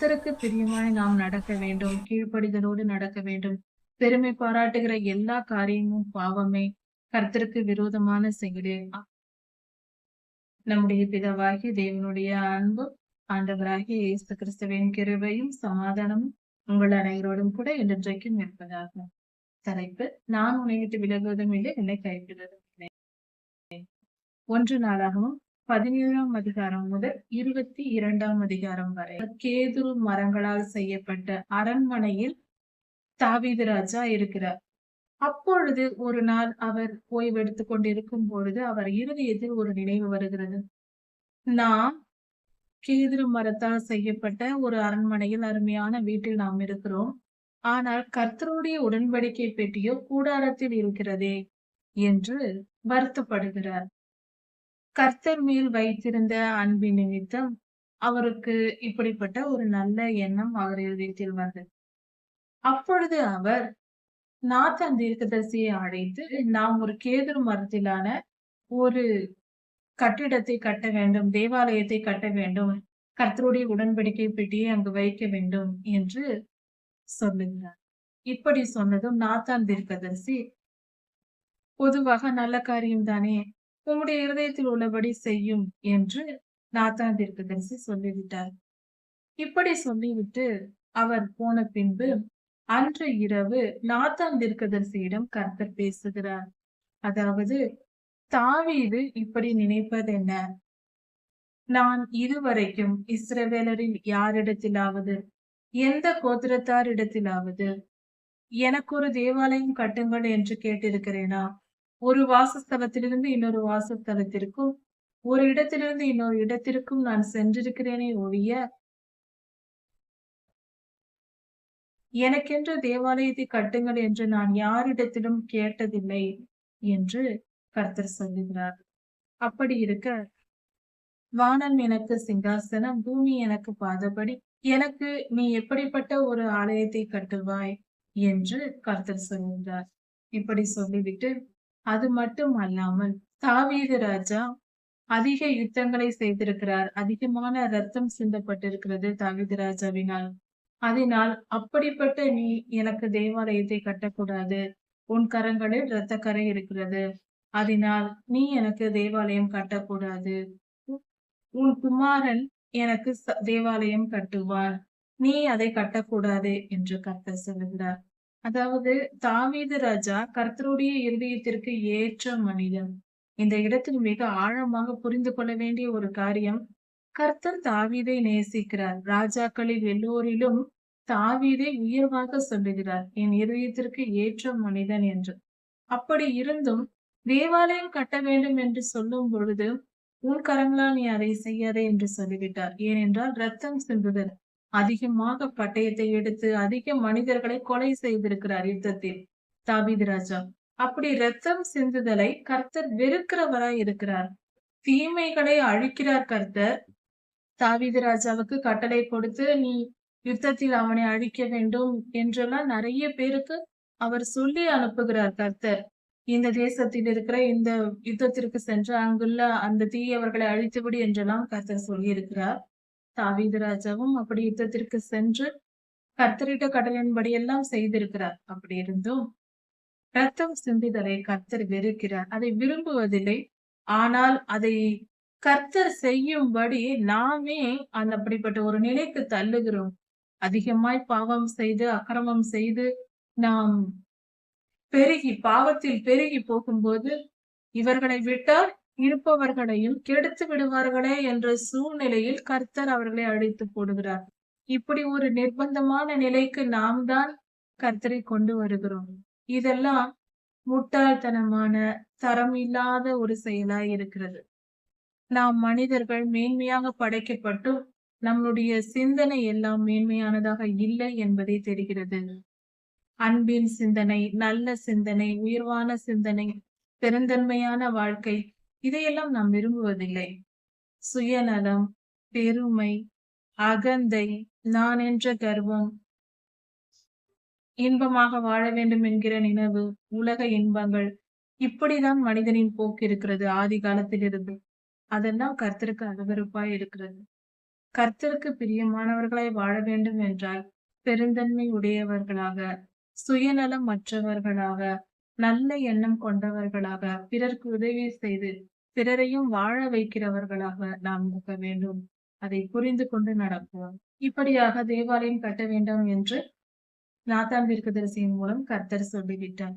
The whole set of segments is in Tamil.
கர்த்தருக்கு பிரியமாய் நாம் நடக்க வேண்டும் கீழ்ப்படிதலோடு நடக்க வேண்டும். பெருமை பாராட்டுகிற எல்லா காரியமும் பாவமே. கர்த்தருக்கு விரோதமான செயலே. நம்முடைய பிதாவாகிய தேவனுடைய அன்பு ஆண்டவராகிய இயேசு கிறிஸ்துவின் கிருபையும் சமாதானமும் உங்கள் அனைவரோடும் கூட என்றென்றைக்கும் இருப்பதாகும் தலைப்பு நான் உன்னை விட்டு விலகுவதும் இல்லை என்னை கைவிடுவதும் இல்லை. ஒன்று நாளாகவும் பதினேழாம் அதிகாரம் முதல் இருபத்தி இரண்டாம் அதிகாரம் வரை கேதுரு மரங்களால் செய்யப்பட்ட அரண்மனையில் தாவீது ராஜா இருக்கிறார். அப்பொழுது ஒரு நாள் அவர் ஓய்வெடுத்துக் கொண்டிருக்கும் பொழுது அவர் இருதயத்தில் ஒரு நினைவு வருகிறது. நாம் கேதுரு மரத்தால் செய்யப்பட்ட ஒரு அரண்மனையில் அருமையான வீட்டில் நாம் இருக்கிறோம். ஆனால் கர்த்தருடைய உடன்படிக்கை பெட்டியோ கூடாரத்தில் இருக்கிறதே என்று வருத்தப்படுகிறார். கர்த்தர் மேல் வைத்திருந்த அன்பின் நிமித்தம் அவருக்கு இப்படிப்பட்ட ஒரு நல்ல எண்ணம் அவர் இதயத்தில் வந்தது. அப்பொழுது அவர் நாத்தான் தீர்க்கதரிசியை அழைத்து நாம் ஒரு கேதுரு மரத்திலான ஒரு கட்டிடத்தை கட்ட வேண்டும் தேவாலயத்தை கட்ட வேண்டும் கர்த்தருடைய உடன்படிக்கை பெட்டியை அங்கு வைக்க வேண்டும் என்று சொல்லுகிறார். இப்படி சொன்னதும் நாத்தான் தீர்க்கதரிசி பொதுவாக நல்ல காரியம் தானே உம்முடைய இருதயத்தில் உள்ளபடி செய்யும் என்று நாத்தான் தீர்க்கதரிசி சொல்லிவிட்டார். இப்படி சொல்லிவிட்டு அவர் போன பின்பு அன்று இரவு நாத்தான் தீர்க்கதரிசியிடம் கர்த்தர் பேசுகிறார். அதாவது தாவீது இப்படி நினைப்பது என்ன? நான் இதுவரைக்கும் இஸ்ரவேலரில் யாரிடத்திலாவது எந்த கோத்திரத்தாரிடத்திலாவது எனக்கு ஒரு தேவாலயம் கட்டுங்கள் என்று கேட்டிருக்கிறேனா? ஒரு வாசஸ்தலத்திலிருந்து இன்னொரு வாசஸ்தலத்திற்கும் ஒரு இடத்திலிருந்து இன்னொரு இடத்திற்கும் நான் சென்றிருக்கிறேனே ஒழிய எனக்கென்று தேவாலயத்தை கட்டுங்கள் என்று நான் யாரிடத்திலும் கேட்டதில்லை என்று கர்த்தர் சொல்லுகிறார். அப்படி இருக்க வானம் எனக்கு சிங்காசனம் பூமி எனக்கு பாதபடி எனக்கு நீ எப்படிப்பட்ட ஒரு ஆலயத்தை கட்டுவாய் என்று கர்த்தர் சொல்லுகிறார். இப்படி சொல்லிவிட்டு அது மட்டும் அல்லாமல் தாவீது ராஜா அதிக யுத்தங்களை செய்திருக்கிறார். அதிகமான ரத்தம் சிந்தப்பட்டிருக்கிறது தாவீது ராஜாவினால். அதனால் அப்படிப்பட்ட நீ எனக்கு தேவாலயத்தை கட்டக்கூடாது. உன் கரங்களில் இரத்த கரை இருக்கிறது. அதனால் நீ எனக்கு தேவாலயம் கட்டக்கூடாது. உன் குமாரன் எனக்கு தேவாலயம் கட்டுவான் நீ அதை கட்டக்கூடாது என்று கர்த்தர் சொல்லுகிறார். அதாவது தாவீது ராஜா கர்த்தருடைய இருதயத்திற்கு ஏற்ற மனிதன். இந்த இடத்தில் மிக ஆழமாக புரிந்து கொள்ள வேண்டிய ஒரு காரியம் கர்த்தர் தாவீதை நேசிக்கிறார். ராஜாக்களில் எல்லோரிலும் தாவீதை உயர்வாக சொல்லுகிறார். என் இருதயத்திற்கு ஏற்ற மனிதன் என்று. அப்படி இருந்தும் தேவாலயம் கட்ட வேண்டும் என்று சொல்லும் பொழுது உன் கரங்களால் நீ அதை செய்யாதே என்று சொல்லிவிட்டார். ஏனென்றால் ரத்தம் சிந்துதல் அதிகமாக பட்டயத்தை எடுத்து அதிக மனிதர்களை கொலை செய்திருக்கிறார் யுத்தத்தில். தாபீது ராஜா அப்படி ரத்தம் சிந்துதலை கர்த்தர் வெறுக்கிறவராய் இருக்கிறார். தீமைகளை அழிக்கிறார் கர்த்தர். தாவீது ராஜாவுக்கு கட்டளை கொடுத்து நீ யுத்தத்தில் அவனை அழிக்க வேண்டும் என்றெல்லாம் நிறைய பேருக்கு அவர் சொல்லி அனுப்புகிறார் கர்த்தர். இந்த தேசத்தில் இருக்கிற இந்த யுத்தத்திற்கு சென்று அங்குள்ள அந்த தீயவர்களை அழித்துவிடு என்றெல்லாம் கர்த்தர் சொல்லி இருக்கிறார் தாவீது ராஜாவும் அப்படி யுத்தத்திற்கு சென்று கர்த்தரிட்ட கடலின்படி எல்லாம் செய்திருக்கிறார். அப்படி இருந்தும் ரத்தம் சிந்திதலை கர்த்தர் வெறுக்கிறார். அதை விரும்புவதில்லை. ஆனால் அதை கர்த்தர் செய்யும்படி நாமே அந்த அப்படிப்பட்ட ஒரு நிலைக்கு தள்ளுகிறோம். அதிகமாய் பாவம் செய்து அக்கிரமம் செய்து நாம் பெருகி பாவத்தில் பெருகி போகும்போது இவர்களை விட்டால் இருப்பவர்களையும் கெடுத்து விடுவார்களே என்ற சூழ்நிலையில் கர்த்தர் அவர்களை அழைத்து போடுகிறார். இப்படி ஒரு நிர்பந்தமான நிலைக்கு நாம் தான் கர்த்தரை கொண்டு வருகிறோம். இதெல்லாம் முட்டாள்தனமான தரம் இல்லாத ஒரு செயலாய் இருக்கிறது. நாம் மனிதர்கள் மேன்மையாக படைக்கப்பட்டும் நம்முடைய சிந்தனை எல்லாம் மேன்மையானதாக இல்லை என்பதை தெரிகிறது. அன்பின் சிந்தனை நல்ல சிந்தனை உயர்வான சிந்தனை பெருந்தன்மையான வாழ்க்கை இதையெல்லாம் நாம் விரும்புவதில்லை. சுயநலம் பெருமை அகந்தை நான் என்ற கர்வம். இன்பமாக வாழ வேண்டும் என்கிற நினைவு உலக இன்பங்கள். இப்படிதான் மனிதனின் போக்கு இருக்கிறது ஆதி காலத்திலிருந்து. அதெல்லாம் கர்த்தருக்கு அருவருப்பாய் இருக்கிறது. கர்த்தருக்கு பிரியமானவர்களாய் வாழ வேண்டும் என்றால் பெருந்தன்மை உடையவர்களாக சுயநலம் மற்றவர்களாக நல்ல எண்ணம் கொண்டவர்களாக பிறர்க்கு உதவி செய்து பிறரையும் வாழ வைக்கிறவர்களாக நாம் இருக்க வேண்டும். அதை புரிந்து கொண்டு நடப்போம். இப்படியாக தேவாலயம் கட்ட வேண்டும் என்று நாத்தான் தீர்க்கதரிசியின் மூலம் கர்த்தர் சொல்லிவிட்டார்.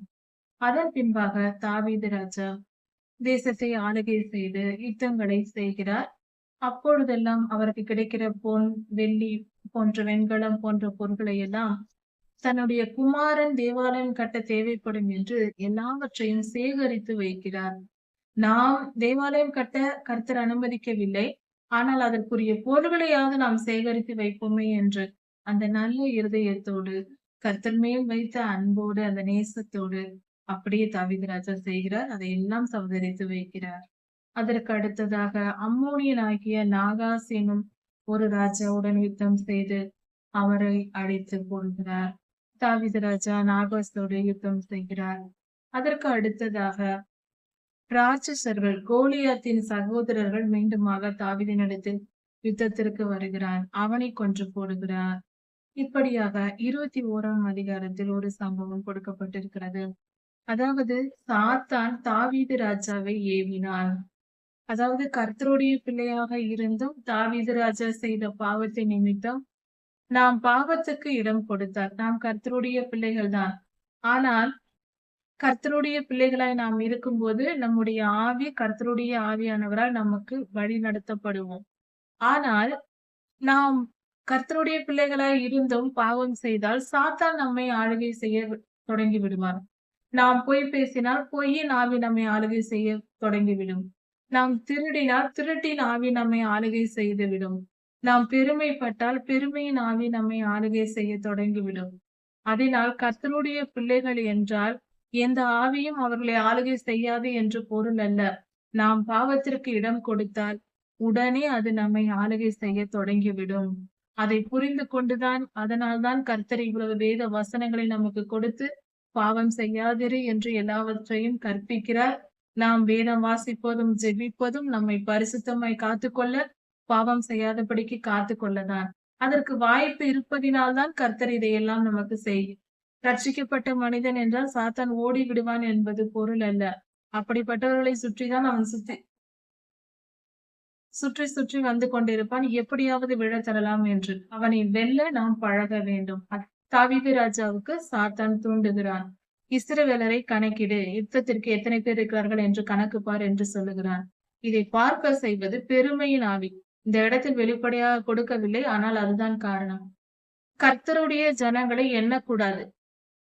அதன் பின்பாக தாவீது ராஜா தேசத்தை ஆளுகை செய்து யுத்தங்களை செய்கிறார். அப்பொழுதெல்லாம் அவருக்கு கிடைக்கிற பொன் வெள்ளி போன்ற வெண்கலம் போன்ற பொருட்களை எல்லாம் தன்னுடைய குமாரன் தேவாலயம் கட்ட தேவைப்படும் என்று எல்லாவற்றையும் சேகரித்து வைக்கிறார். நாம் தேவாலயம் கட்ட கர்த்தர் அனுமதிக்கவில்லை. ஆனால் அதற்குரிய பொருள்களையாவது நாம் சேகரித்து வைப்போமே என்று அந்த நல்ல இருதயத்தோடு கர்த்தர் மேல் வைத்த அன்போடு அந்த நேசத்தோடு அப்படியே தாவீது ராஜா செய்கிறார். அதையெல்லாம் சவதரித்து வைக்கிறார். அதற்கு அடுத்ததாக அம்மோனியனாகிய நாகாசேனும் ஒரு ராஜாவுடன் யுத்தம் செய்து அவரை அழைத்து கொள்கிறார். தாவீது ராஜா நாகாஸோடு யுத்தம் செய்கிறார். அதற்கு அடுத்ததாக ராட்சசர்கள் கோலியாத்தின் சகோதரர்கள் மீண்டுமாக தாவீதினிடத்தில் யுத்தத்திற்கு வருகிறான் அவனை கொன்று போடுகிறார். இப்படியாக இருபத்தி ஓராம் அதிகாரத்தில் ஒரு சம்பவம் கொடுக்கப்பட்டிருக்கிறது. அதாவது சாத்தான் தாவீது ராஜாவை ஏவினான் அதாவது கர்த்தருடைய பிள்ளையாக இருந்தும் தாவீது ராஜா செய்த பாவத்தை நிமித்தம் நாம் பாவத்துக்கு இடம் கொடுத்தார். நாம் கர்த்தருடைய பிள்ளைகள் தான் ஆனால் கர்த்தருடைய பிள்ளைகளாய் நாம் இருக்கும்போது நம்முடைய ஆவி கர்த்தருடைய ஆவியானவரால் நமக்கு வழி நடத்தப்படுவோம். ஆனால் நாம் கர்த்தருடைய பிள்ளைகளாய் இருந்தும் பாவம் செய்தால் சாத்தான் நம்மை ஆளுகை செய்ய தொடங்கி விடுவார். நாம் பொய் பேசினால் பொய்யின் ஆவி நம்மை ஆளுகை செய்ய தொடங்கிவிடும் நாம் திருடினால் திருட்டின் ஆவி நம்மை ஆளுகை செய்துவிடும் நாம் பெருமைப்பட்டால் பெருமையின் ஆவி நம்மை ஆளுகை செய்ய தொடங்கிவிடும். அதனால் கர்த்தருடைய பிள்ளைகள் என்றால் எந்த ஆவியும் அவர்களை ஆளுகை செய்யாது என்று பொருள் அல்ல. நாம் பாவத்திற்கு இடம் கொடுத்தால் உடனே அது நம்மை ஆளுகை செய்ய தொடங்கிவிடும். அதை புரிந்து கொண்டுதான் அதனால்தான் கர்த்தர் இவ்வளவு வேத வசனங்களை நமக்கு கொடுத்து பாவம் செய்யாதிரு என்று எல்லாவற்றையும் கற்பிக்கிறார். நாம் வேதம் வாசிப்பதும் ஜெபிப்பதும் நம்மை பரிசுத்தமாய் காத்துக்கொள்ள பாவம் செய்யாதபடிக்கு காத்து கொள்ளதான் அதற்கு வாய்ப்பு இருப்பதினால்தான் கர்த்தர் இதையெல்லாம் நமக்கு செய்யும். ரட்சிக்கப்பட்ட மனிதன் என்றால் சாத்தான் ஓடி விடுவான் என்பது பொருள் அல்ல. அப்படிப்பட்டவர்களை சுற்றிதான் அவன் சுத்தி சுற்றி சுற்றி வந்து கொண்டிருப்பான். எப்படியாவது விழ தரலாம் என்று. அவனை வெல்ல நாம் பழக வேண்டும். தாவீது ராஜாவுக்கு சாத்தான் தூண்டுகிறான். இஸ்ரவேலரை கணக்கிடு. யுத்தத்திற்கு எத்தனை பேர் இருக்கிறார்கள் என்று கணக்கு பார் என்று சொல்லுகிறான். இதை பார்க்க செய்வது பெருமையின் ஆவி. இந்த இடத்தில் வெளிப்படையாக கொடுக்கவில்லை ஆனால் அதுதான் காரணம். கர்த்தருடைய ஜனங்களை எண்ணக்கூடாது.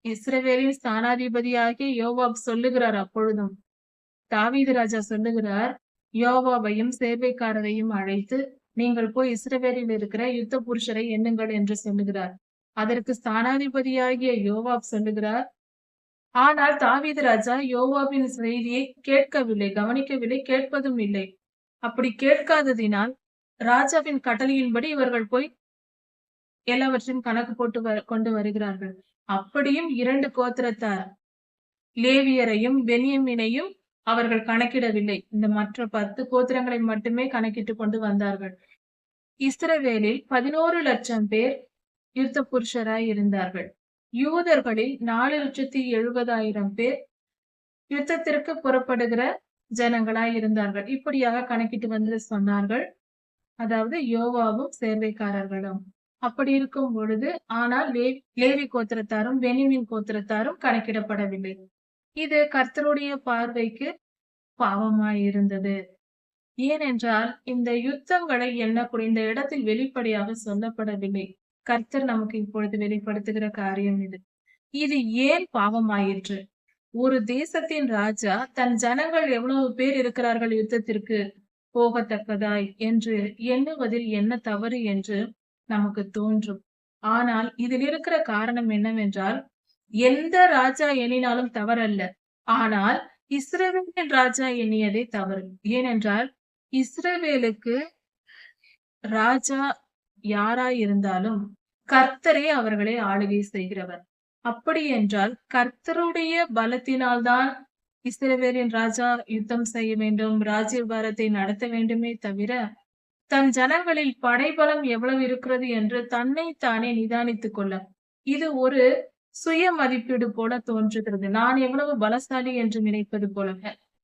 இஸ்ரவேலின் ஸ்தானாதிபதியாகிய யோவாப் சொல்லுகிறார் அப்பொழுதும். தாவீது ராஜா சொல்லுகிறார் யோவாவையும் சேர்வைக்காரரையும் அழைத்து நீங்கள் போய் இஸ்ரவேலில் இருக்கிற யுத்த புருஷரை எண்ணுங்கள் என்று சொல்லுகிறார். அதற்கு ஸ்தானாதிபதியாகிய யோவாப் சொல்லுகிறார் ஆனால் தாவீது ராஜா யோவாவின் செய்தியை கேட்கவில்லை கவனிக்கவில்லை கேட்பதும் இல்லை. அப்படி கேட்காததினால் ராஜாவின் கட்டளையின்படி இவர்கள் போய் எல்லாவற்றையும் கணக்கு போட்டு வ கொண்டு வருகிறார்கள். அப்படியும் இரண்டு கோத்திரத்தார் லேவியரையும் பெனியமினையும் அவர்கள் கணக்கிடவில்லை. இந்த மற்ற பத்து கோத்திரங்களை மட்டுமே கணக்கிட்டு கொண்டு வந்தார்கள். இஸ்ரவேலில் பதினோரு லட்சம் பேர் யுத்த புருஷராய் இருந்தார்கள். யூதர்களில் நாலு லட்சத்தி எழுபதாயிரம் பேர் யுத்தத்திற்கு புறப்படுகிற ஜனங்களாய் இருந்தார்கள். இப்படியாக கணக்கிட்டு வந்து சொன்னார்கள். அதாவது யோவாவும் சேர்வைக்காரர்களும் அப்படி இருக்கும் பொழுது ஆனால் லேவி கோத்திரத்தாரும் பெனிமின் கோத்திரத்தாரும் கணக்கிடப்படவில்லை. இது கர்த்தருடைய பார்வைக்கு பாவமாயிருந்தது. ஏனென்றால் இந்த யுத்தங்களை எண்ணக்கூடிய இந்த இடத்தில் வெளிப்படையாக சொல்லப்படவில்லை. கர்த்தர் நமக்கு இப்பொழுது வெளிப்படுத்துகிற காரியம் இது. இது ஏன் பாவமாயிற்று? ஒரு தேசத்தின் ராஜா தன் ஜனங்கள் எவ்வளவு பேர் இருக்கிறார்கள் யுத்தத்திற்கு? போகத்தக்கதாய் என்று எண்ணுவதில் என்ன தவறு என்று நமக்கு தோன்றும். ஆனால் இதில் இருக்கிற காரணம் என்னவென்றால் எந்த ராஜா எண்ணினாலும் தவறல்ல. ஆனால் இஸ்ரவேலின் ராஜா எண்ணியதே தவறு. ஏனென்றால் இஸ்ரவேலுக்கு ராஜா யாராய் இருந்தாலும் கர்த்தரே அவர்களை ஆளுகை செய்கிறவர். அப்படி என்றால் கர்த்தருடைய பலத்தினால்தான் இஸ்ரவேலின் ராஜா யுத்தம் செய்ய வேண்டும் ராஜ்யபாரத்தை நடத்த வேண்டுமே தவிர தன் ஜனங்களில் படைபலம் எவ்வளவு இருக்கிறது என்று தன்னை தானே நிதானித்துக் கொள்ள. இது ஒரு சுய மதிப்பீடு போல தோன்றுகிறது. நான் எவ்வளவு பலசாலி என்று நினைப்பது போல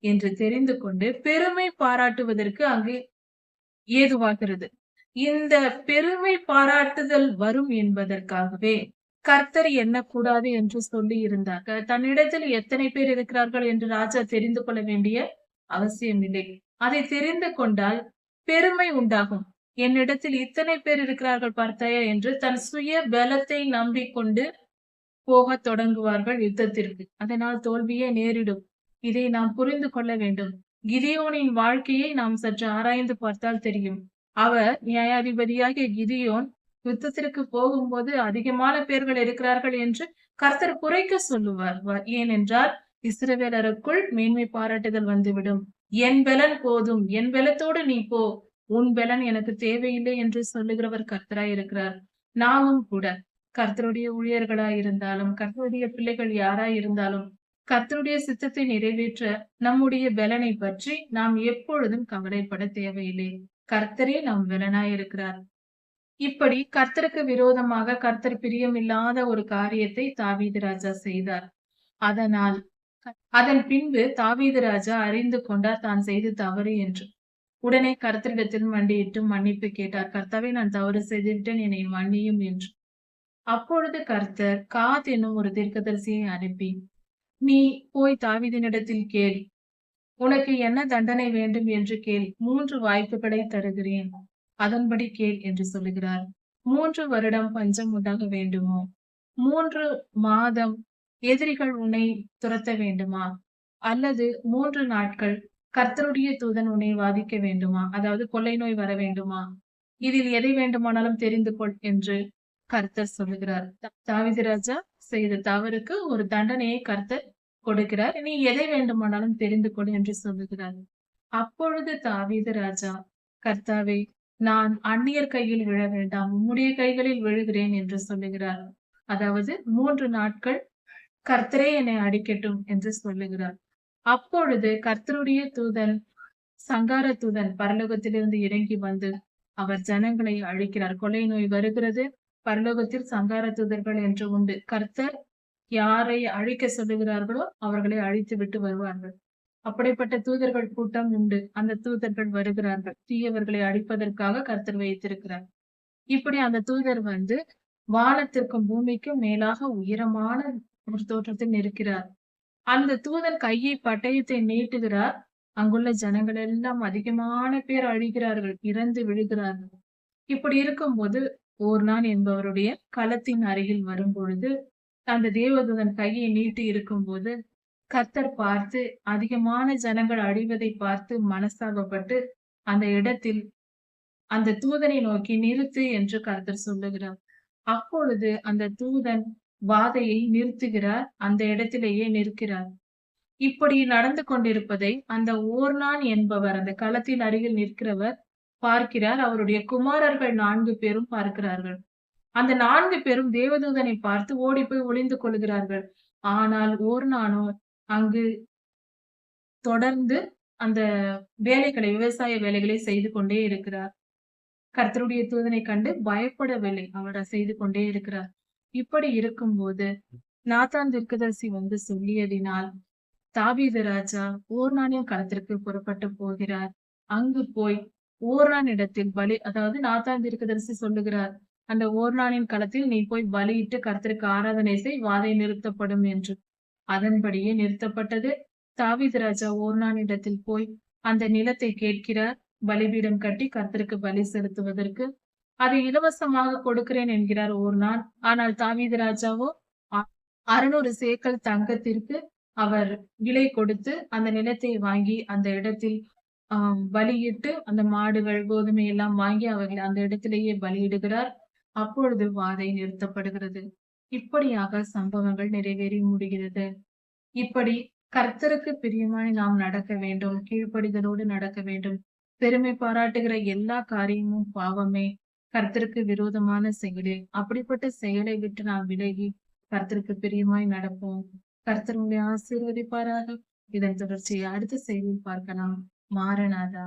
என்று தெரிந்து கொண்டு பெருமை பாராட்டுவதற்கு அங்கு ஏதுவாகிறது. இந்த பெருமை பாராட்டுதல் வரும் என்பதற்காகவே கர்த்தர் எண்ணக்கூடாது என்று சொல்லி இருந்தாங்க. தன்னிடத்தில் எத்தனை பேர் இருக்கிறார்கள் என்று ராஜா தெரிந்து கொள்ள வேண்டிய அவசியம் இல்லை. அதை தெரிந்து கொண்டால் பெருமை உண்டாகும். என்னிடத்தில் இத்தனை பேர் இருக்கிறார்கள் பார்த்தாயா என்று தன் சுய பலத்தை நம்பிக்கொண்டு போக தொடங்குவார்கள் யுத்தத்திற்கு. அதனால் தோல்வியே நேரிடும். இதை நாம் புரிந்து கொள்ள வேண்டும். கிதியோனின் வாழ்க்கையை நாம் சற்று ஆராய்ந்து பார்த்தால் தெரியும். அவர் நியாயாதிபதியாகிய கிதியோன் யுத்தத்திற்கு போகும்போது அதிகமான பேர்கள் இருக்கிறார்கள் என்று கர்த்தர் குறைக்க சொல்லுவார். ஏனென்றால் இஸ்ரவேலருக்குள் மேன்மை பாராட்டுதல் வந்துவிடும். என் பலன் போதும். என் பலத்தோடு நீ போ. உன் பலன் எனக்கு தேவையில்லை என்று சொல்லுகிறவர் கர்த்தராய் இருக்கிறார். நாமும் கூட கர்த்தருடைய ஊழியர்களாய் இருந்தாலும் கர்த்தருடைய பிள்ளைகள் யாராய் இருந்தாலும் கர்த்தருடைய சித்தத்தை நிறைவேற்ற நம்முடைய பலனை பற்றி நாம் எப்பொழுதும் கவலைப்பட தேவையில்லை. கர்த்தரே நம் பலனாய் இருக்கிறார். இப்படி கர்த்தருக்கு விரோதமாக கர்த்தர் பிரியமில்லாத ஒரு காரியத்தை தாவீது ராஜா செய்தார். அதனால் அதன் பின்பு தாவீது ராஜா அறிந்து கொண்டார் தான் செய்து தவறு என்று. உடனே கர்த்தரிடத்தில் மண்டியிட்டு மன்னிப்பு கேட்டார் கர்த்தாவை நான் தவறு செய்துவிட்டேன் என்னை மன்னியும் என்று. அப்பொழுது கர்த்தர் காத் என்னும் ஒரு தீர்க்கதரிசியை அனுப்பி நீ போய் தாவிதனிடத்தில் கேள். உனக்கு என்ன தண்டனை வேண்டும் என்று கேள். மூன்று வாய்ப்புகளை தருகிறேன். அதன்படி கேள் என்று சொல்லுகிறார். மூன்று வருடம் பஞ்சம் உண்டாக வேண்டுமோ? மூன்று மாதம் எதிரிகள் உன்னை துரத்த வேண்டுமா? அல்லது மூன்று நாட்கள் கர்த்தருடைய தூதன் உன்னை வாதிக்க வேண்டுமா? அதாவது கொள்ளை நோய் வர வேண்டுமா? இதில் எதை வேண்டுமானாலும் தெரிந்து கொள் என்று கர்த்தர் சொல்லுகிறார். தாவிதராஜா செய்த தவறுக்கு ஒரு தண்டனையை கர்த்தர் கொடுக்கிறார். நீ எதை வேண்டுமானாலும் தெரிந்து கொள் என்று சொல்லுகிறார். அப்பொழுது தாவீது ராஜா கர்த்தாவை நான் அந்நியர் கையில் விழ வேண்டாம் உம்முடைய கைகளில் விழுகிறேன் என்று சொல்லுகிறார். அதாவது மூன்று நாட்கள் கர்த்தரே என்னை அடிக்கட்டும் என்று சொல்லுகிறார். அப்பொழுது கர்த்தருடைய தூதன் சங்கார தூதன் பரலோகத்திலிருந்து இறங்கி வந்து அவர் ஜனங்களை அழிக்கிறார். கொலை நோய் வருகிறது. பரலோகத்தில் சங்கார தூதர்கள் என்று உண்டு. கர்த்தர் யாரை அழிக்க சொல்லுகிறார்களோ அவர்களை அழித்து விட்டு வருவார்கள். அப்படிப்பட்ட தூதர்கள் கூட்டம் உண்டு. அந்த தூதர்கள் வருகிறார்கள். தீயவர்களை அழிப்பதற்காக கர்த்தர் வைத்திருக்கிறார். இப்படி அந்த தூதர் வந்து வானத்திற்கும் பூமிக்கும் மேலாக உயரமான ஒரு தோற்றத்தில் இருக்கிறார் அந்த தூதன் கையை பட்டயத்தை நீட்டுகிறார். அங்குள்ள ஜனங்கள் எல்லாம் அதிகமான பேர் அழிகிறார்கள். இறந்து விழுகிறார்கள். இப்படி இருக்கும்போது ஓர்னான் என்பவருடைய களத்தின் அருகில் வரும் பொழுது அந்த தேவதூதன் கையை நீட்டி இருக்கும் போது கர்த்தர் பார்த்து அதிகமான ஜனங்கள் அழிவதை பார்த்து மனசாகப்பட்டு அந்த இடத்தில் அந்த தூதனை நோக்கி நிறுத்து என்று கர்த்தர் சொல்லுகிறார். அப்பொழுது அந்த தூதன் வாதையை நிறுத்துகிறார் அந்த இடத்திலேயே நிற்கிறார். இப்படி நடந்து கொண்டிருப்பதை அந்த ஓர்னான் என்பவர் அந்த களத்தின் அருகில் நிற்கிறவர் பார்க்கிறார். அவருடைய குமாரர்கள் நான்கு பேரும் பார்க்கிறார்கள். அந்த நான்கு பேரும் தேவதூதனை பார்த்து ஓடி போய் ஒளிந்து கொள்கிறார்கள். ஆனால் ஓர்னானோ அங்கு தொடர்ந்து அந்த வேலைகளை விவசாய வேலைகளை செய்து கொண்டே இருக்கிறார். கர்த்தருடைய தூதனை கண்டு பயப்படவில்லை அவர் செய்து கொண்டே இருக்கிறார். இப்படி இருக்கும்போது நாத்தான் திருக்கதர்சி வந்து சொல்லியதினால் தாவீது ராஜா ஓர்னானின் களத்திற்கு புறப்பட்டு போகிறார். அங்கு போய் ஓர்னான் இடத்தில் பலி அதாவது நாத்தான் திருக்கதரிசி சொல்லுகிறார் அந்த ஓர்னானின் களத்தில் நீ போய் பலியிட்டு கர்த்தருக்கு ஆராதனை செய் வாதை நிறுத்தப்படும் என்று. அதன்படியே நிறுத்தப்பட்டது. தாவீது ராஜா ஓர்னான் இடத்தில் போய் அந்த நிலத்தை கேட்கிறார் பலிபீடம் கட்டி கர்த்தருக்கு பலி செலுத்துவதற்கு அதை இலவசமாக கொடுக்கிறேன் என்கிறார் ஒரு ஆனால் தாவீது ராஜாவோ அறுநூறு சேக்கல் தங்கத்திற்கு அவர் விலை கொடுத்து அந்த நிலத்தை வாங்கி அந்த இடத்தில் ஆஹ் பலியிட்டு அந்த மாடுகள் கோதுமை எல்லாம் வாங்கி அவர்கள் அந்த இடத்திலேயே பலியிடுகிறார். அப்பொழுது வாதை நிறுத்தப்படுகிறது. இப்படியாக சம்பவங்கள் நிறைவேறி முடிகிறது. இப்படி கர்த்தருக்கு பிரியமாய் நாம் நடக்க வேண்டும் கீழ்ப்படிதலோடு நடக்க வேண்டும். பெருமை பாராட்டுகிற எல்லா காரியமும் பாவமே. கர்த்தருக்கு விரோதமான செயலே. அப்படிப்பட்ட செயலை விட்டு நாம் விலகி கர்த்தருக்கு பிரியமாய் நடப்போம். கர்த்தர் உங்களை ஆசீர்வதிப்பாராக. இதன் தொடர்ச்சியை அடுத்த செய்தியில் பார்க்கலாம். மாறனாதா?